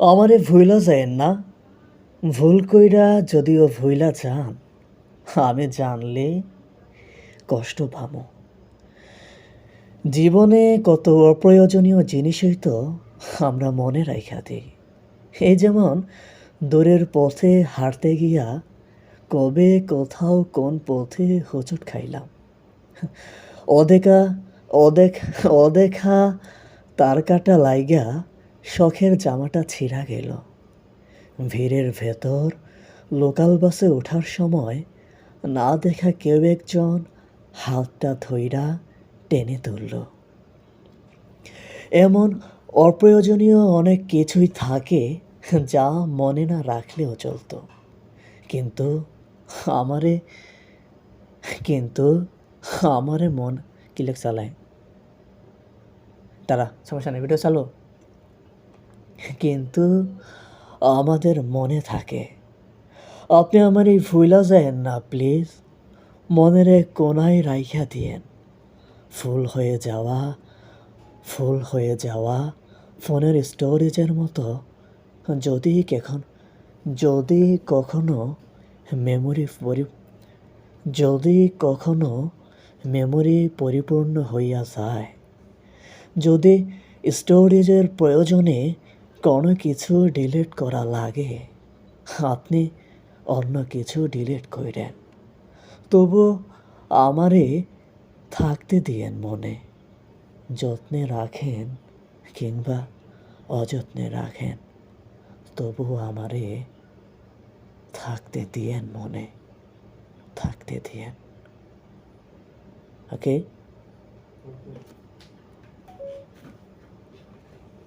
আমারে ভুইলা যায়েন না। ভুল কইরা যদিও ভুইলা যান, আমি জানলে কষ্ট পামো। জীবনে কত অপ্রয়োজনীয় জিনিসই তো আমরা মনে রাইখা দিই। এই যেমন দূরের পথে হাঁটতে গিয়া কবে কোথাও কোন পথে হোঁচট খাইলাম। অদেখা, অদেখ, অদেখা তার কাটা লাইগা শখের জামাটা ছিঁড়া গেল। ভিড়ের ভেতর লোকাল বাসে ওঠার সময় না দেখা কেউ একজন হাতটা ধইরা টেনে তুলল। এমন অপ্রয়োজনীয় অনেক কিছুই থাকে যা মনে না রাখলেও চলতো। কিন্তু আমারে কিন্তু আমারে মন কিলেক চালায়? তারা সমস্যা নেই ভিডিও চালো। কিন্তু আমাদের মনে থাকে। আপনি আমার এই ভুলা যায়েন না, প্লিজ। মনের এক কোনায় রাইখা দিয়েন। ফুল হয়ে যাওয়া, ফুল হয়ে যাওয়া, ফোনের স্টোরেজের মতো। যদি কেখন, যদি কখনো মেমোরি পরি, যদি কখনো মেমোরি পরিপূর্ণ হইয়া যায়। যদি স্টোরেজের প্রয়োজনে কোনো কিছু ডিলিট করা লাগে। আপনি অন্য কিছু ডিলিট করেন তবু আমারে থাকতে দিয়েন মনে। যত্নে রাখেন কিংবা অযত্নে রাখেন, তবু আমারে থাকতে দিয়েন মনে। থাকতে দিয়েন। ওকে?